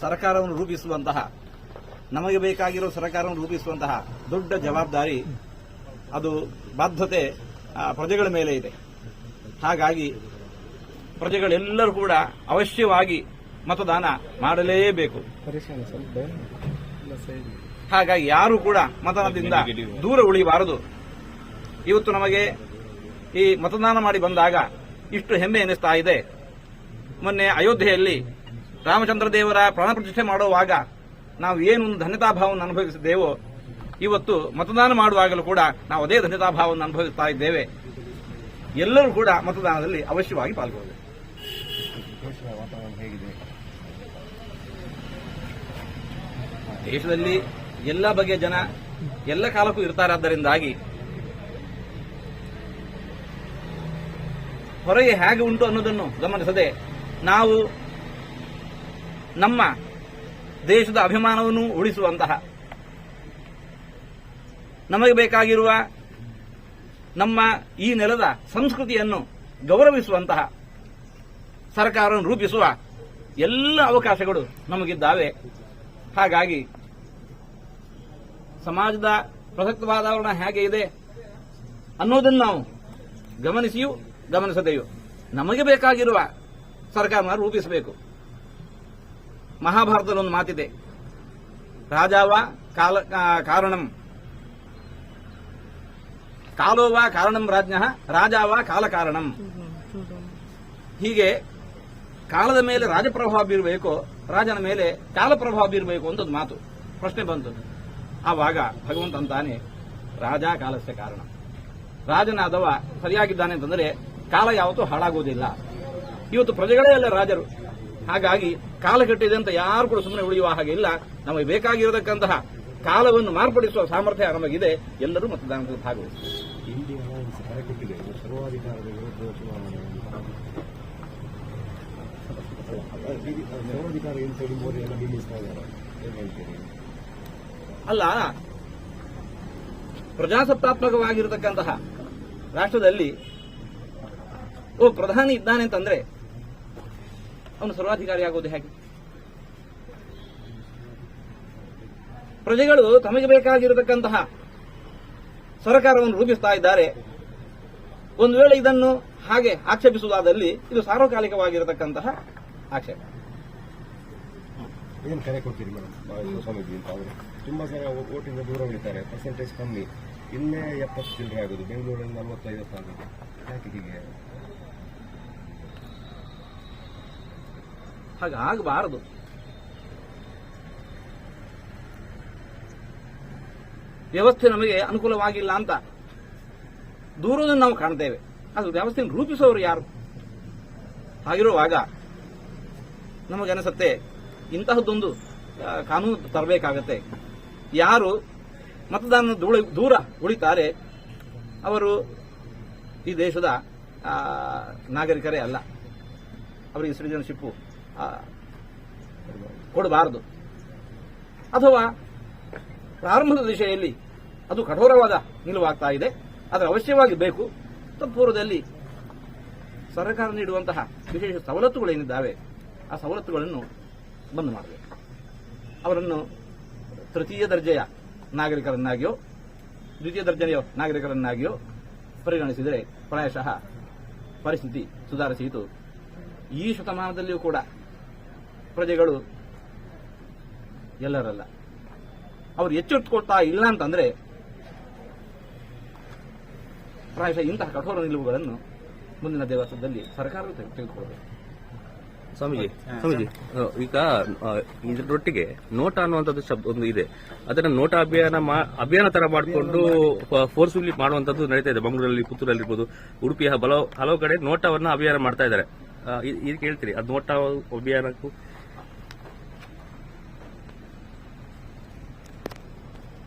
ಸರ್ಕಾರವನ್ನು ರೂಪಿಸುವಂತಹ, ನಮಗೆ ಬೇಕಾಗಿರೋ ಸರ್ಕಾರವನ್ನು ರೂಪಿಸುವಂತಹ ದೊಡ್ಡ ಜವಾಬ್ದಾರಿ, ಅದು ಬಾಧ್ಯತೆ ಪ್ರಜೆಗಳ ಮೇಲೆ ಇದೆ. ಹಾಗಾಗಿ ಪ್ರಜೆಗಳೆಲ್ಲರೂ ಕೂಡ ಅವಶ್ಯವಾಗಿ ಮತದಾನ ಮಾಡಲೇಬೇಕು. ಹಾಗಾಗಿ ಯಾರು ಕೂಡ ಮತದಾನದಿಂದ ದೂರ ಉಳಿಯಬಾರದು ಇವತ್ತು ನಮಗೆ ಈ ಮತದಾನ ಮಾಡಿ ಬಂದಾಗ ಇಷ್ಟು ಹೆಮ್ಮೆ ಎನಿಸ್ತಾ ಇದೆ. ಮೊನ್ನೆ ಅಯೋಧ್ಯೆಯಲ್ಲಿ ರಾಮಚಂದ್ರ ದೇವರ ಪ್ರಾಣ ಪ್ರತಿಷ್ಠೆ ಮಾಡುವಾಗ ನಾವು ಏನು ಒಂದು ಧನ್ಯತಾಭಾವವನ್ನು ಅನುಭವಿಸಿದ್ದೇವೋ, ಇವತ್ತು ಮತದಾನ ಮಾಡುವಾಗಲೂ ಕೂಡ ನಾವು ಅದೇ ಧನ್ಯತಾಭಾವವನ್ನು ಅನುಭವಿಸ್ತಾ ಇದ್ದೇವೆ. ಎಲ್ಲರೂ ಕೂಡ ಮತದಾನದಲ್ಲಿ ಅವಶ್ಯವಾಗಿ ಪಾಲ್ಗೊಳ್ಳಬೇಕು. ದೇಶದಲ್ಲಿ ಎಲ್ಲ ಬಗೆಯ ಜನ ಎಲ್ಲ ಕಾಲಕ್ಕೂ ಇರ್ತಾರಾದ್ದರಿಂದಾಗಿ ಹೊರಗೆ ಹೇಗೆ ಉಂಟು ಅನ್ನೋದನ್ನು ಗಮನಿಸದೆ ನಾವು ನಮ್ಮ ದೇಶದ ಅಭಿಮಾನವನ್ನು ಉಳಿಸುವಂತಹ ನಮಗೆ ಬೇಕಾಗಿರುವ ನಮ್ಮ ಈ ನೆಲದ ಸಂಸ್ಕೃತಿಯನ್ನು ಗೌರವಿಸುವಂತಹ ಸರ್ಕಾರವನ್ನು ರೂಪಿಸುವ ಎಲ್ಲ ಅವಕಾಶಗಳು ನಮಗಿದ್ದಾವೆ. ಹಾಗಾಗಿ ಸಮಾಜದ ಪ್ರಸಕ್ತ ವಾತಾವರಣ ಹೇಗೆ ಇದೆ ಅನ್ನೋದನ್ನು ನಾವು ಗಮನಿಸಿಯೂ ಗಮನಿಸದೆಯೂ ನಮಗೆ ಬೇಕಾಗಿರುವ ಸರ್ಕಾರನ ರೂಪಿಸಬೇಕು. ಮಹಾಭಾರತದಲ್ಲಿ ಒಂದು ಮಾತಿದೆ. ರಾಜಾವ ಕಾಲ ಕಾರಣಂ. ಕಾಲೋವ ಕಾರಣಂ ರಾಜ್ಞ, ರಾಜಾವ ಕಾಲ ಕಾರಣಂ. ಹೀಗೆ ಕಾಲದ ಮೇಲೆ ರಾಜಪ್ರಭಾವ ಬೀರಬೇಕು, ರಾಜನ ಮೇಲೆ ಕಾಲ ಪ್ರಭಾವ ಬೀರಬೇಕು ಅಂತ ಒಂದು ಮಾತು. ಪ್ರಶ್ನೆ ಬಂತು. ಆವಾಗ ಭಗವಂತ ಅಂತಾನೆ, ರಾಜ ಕಾಲಸ್ಯ ಕಾರಣ. ರಾಜನಾದವ ಸರಿಯಾಗಿದ್ದಾನೆ ಅಂತಂದ್ರೆ ಕಾಲ ಯಾವತ್ತೂ ಹಾಳಾಗುವುದಿಲ್ಲ ಇವತ್ತು ಪ್ರಜೆಗಳೇ ಅಲ್ಲ ರಾಜರು. ಹಾಗಾಗಿ ಕಾಲ ಕಟ್ಟಿದೆ ಅಂತ ಯಾರು ಕೂಡ ಸುಮ್ಮನೆ ಉಳಿಯುವ ಹಾಗೆ ಇಲ್ಲ. ನಮಗೆ ಬೇಕಾಗಿರತಕ್ಕಂತಹ ಕಾಲವನ್ನು ಮಾರ್ಪಡಿಸುವ ಸಾಮರ್ಥ್ಯ ನಮಗಿದೆ. ಎಲ್ಲರೂ ಮತದಾನದಲ್ಲಿ ಅಲ್ಲ ಪ್ರಜಾಸತ್ತಾತ್ಮಕವಾಗಿರತಕ್ಕಂತಹ ರಾಷ್ಟ್ರದಲ್ಲಿ ಓ ಪ್ರಧಾನಿ ಇದ್ದಾನೆ ಅಂತಂದ್ರೆ ಅವನು ಸರ್ವಾಧಿಕಾರಿ ಆಗೋದು ಹೇಗೆ? ಪ್ರಜೆಗಳು ತಮಗೆ ಬೇಕಾಗಿರತಕ್ಕಂತಹ ಸರ್ಕಾರವನ್ನು ರೂಪಿಸ್ತಾ ಇದ್ದಾರೆ. ಒಂದು ವೇಳೆ ಇದನ್ನು ಹಾಗೆ ಆಕ್ಷೇಪಿಸುವುದಾದಲ್ಲಿ ಇದು ಸಾರ್ವಕಾಲಿಕವಾಗಿರತಕ್ಕಂತಹ ಆಕ್ಷೇಪ. ಏನು ಕರೆ ಕೊಡ್ತೀರಿ ಮೇಡಮ್ ಸ್ವಾಮೀಜಿ ಅಂತ ಅವರು ತುಂಬಾ ಸಲ ಓಟಿಂದ ದೂರ ಉಳಿತಾರೆ ಪರ್ಸೆಂಟೇಜ್ ಕಮ್ಮಿ. ಇನ್ನೇ ಎಪ್ಪತ್ತು ಚಿಲ್ಲರೆ ಆಗೋದು. ಬೆಂಗಳೂರಲ್ಲಿ ನಲವತ್ತೈವತ್ತು ಸಾವಿರ. ಯಾಕೆ ಹೀಗೆ? ಹಾಗೆ ಆಗಬಾರದು. ವ್ಯವಸ್ಥೆ ನಮಗೆ ಅನುಕೂಲವಾಗಿಲ್ಲ ಅಂತ ದೂರದಿಂದ ನಾವು ಕಾಣ್ತೇವೆ. ಅದು ವ್ಯವಸ್ಥೆಯನ್ನು ರೂಪಿಸುವವರು ಯಾರು? ಹಾಗಿರುವಾಗ ನಮಗನಿಸುತ್ತೆ ಇಂತಹದ್ದೊಂದು ಕಾನೂನು ತರಬೇಕಾಗತ್ತೆ. ಯಾರು ಮತದಾನ ದೂರ ಉಳಿತಾರೆ, ಅವರು ಈ ದೇಶದ ನಾಗರಿಕರೇ ಅಲ್ಲ. ಅವರಿಗೆ ಸಿಟಿಜನ್ಶಿಪ್ ಕೊಡಬಾರದು. ಅಥವಾ ಪ್ರಾರಂಭದ ದಿಶೆಯಲ್ಲಿ ಅದು ಕಠೋರವಾದ ನಿಲುವಾಗ್ತಾ ಇದೆ, ಆದರೆ ಅವಶ್ಯವಾಗಿ ಬೇಕು. ತತ್ಪೂರ್ವದಲ್ಲಿ ಸರ್ಕಾರ ನೀಡುವಂತಹ ವಿಶೇಷ ಸವಲತ್ತುಗಳೇನಿದ್ದಾವೆ, ಆ ಸವಲತ್ತುಗಳನ್ನು ಬಂದ್ ಮಾಡಬೇಕು. ಅವರನ್ನು ತೃತೀಯ ದರ್ಜೆಯ ನಾಗರಿಕರನ್ನಾಗಿಯೋ, ದ್ವಿತೀಯ ದರ್ಜೆಯ ನಾಗರಿಕರನ್ನಾಗಿಯೋ ಪರಿಗಣಿಸಿದರೆ ಪ್ರಾಯಶಃ ಪರಿಸ್ಥಿತಿ ಸುಧಾರಿಸಿತು ಈ ಶತಮಾನದಲ್ಲಿಯೂ ಕೂಡ ಪ್ರಜೆಗಳು ಎಲ್ಲರಲ್ಲ. ಅವ್ರು ಎಚ್ಚೆತ್ತುಕೊಳ್ತಾ ಇಲ್ಲ ಅಂತಂದ್ರೆ ಪ್ರಾಯಶಃ ಇಂತಹ ಕಠೋರ ನಿಲುವುಗಳನ್ನು ಮುಂದಿನ ದೇವಸ್ಥಾನದಲ್ಲಿ ಸರ್ಕಾರ ತೆಗೆ- ತೆಗೆದುಕೊಳ್ಬೇಕು. ಸ್ವಾಮೀಜಿ ಸ್ವಾಮೀಜಿ ಈಗ ಇದರೊಟ್ಟಿಗೆ ನೋಟ ಅನ್ನುವಂಥದ್ದು ಶಬ್ದ ಒಂದು ಇದೆ. ಅದನ್ನ ನೋಟ ಅಭಿಯಾನ ಅಭಿಯಾನ ತರ ಮಾಡಿಕೊಂಡು ಫೋರ್ಸ್ಫುಲಿ ಮಾಡುವಂತದ್ದು ನಡೀತಾ ಇದೆ. ಮಂಗಳೂರಲ್ಲಿ ಪುತ್ತೂರಲ್ಲಿ ಇರ್ಬೋದು ಉಡುಪಿಯ ಹಲವು ಹಲವು ಕಡೆ ನೋಟವನ್ನ ಅಭಿಯಾನ ಮಾಡ್ತಾ ಇದ್ದಾರೆ. ಇದು ಕೇಳ್ತೀರಿ ಅದು ನೋಟ ಅಭಿಯಾನಕ್ಕೂ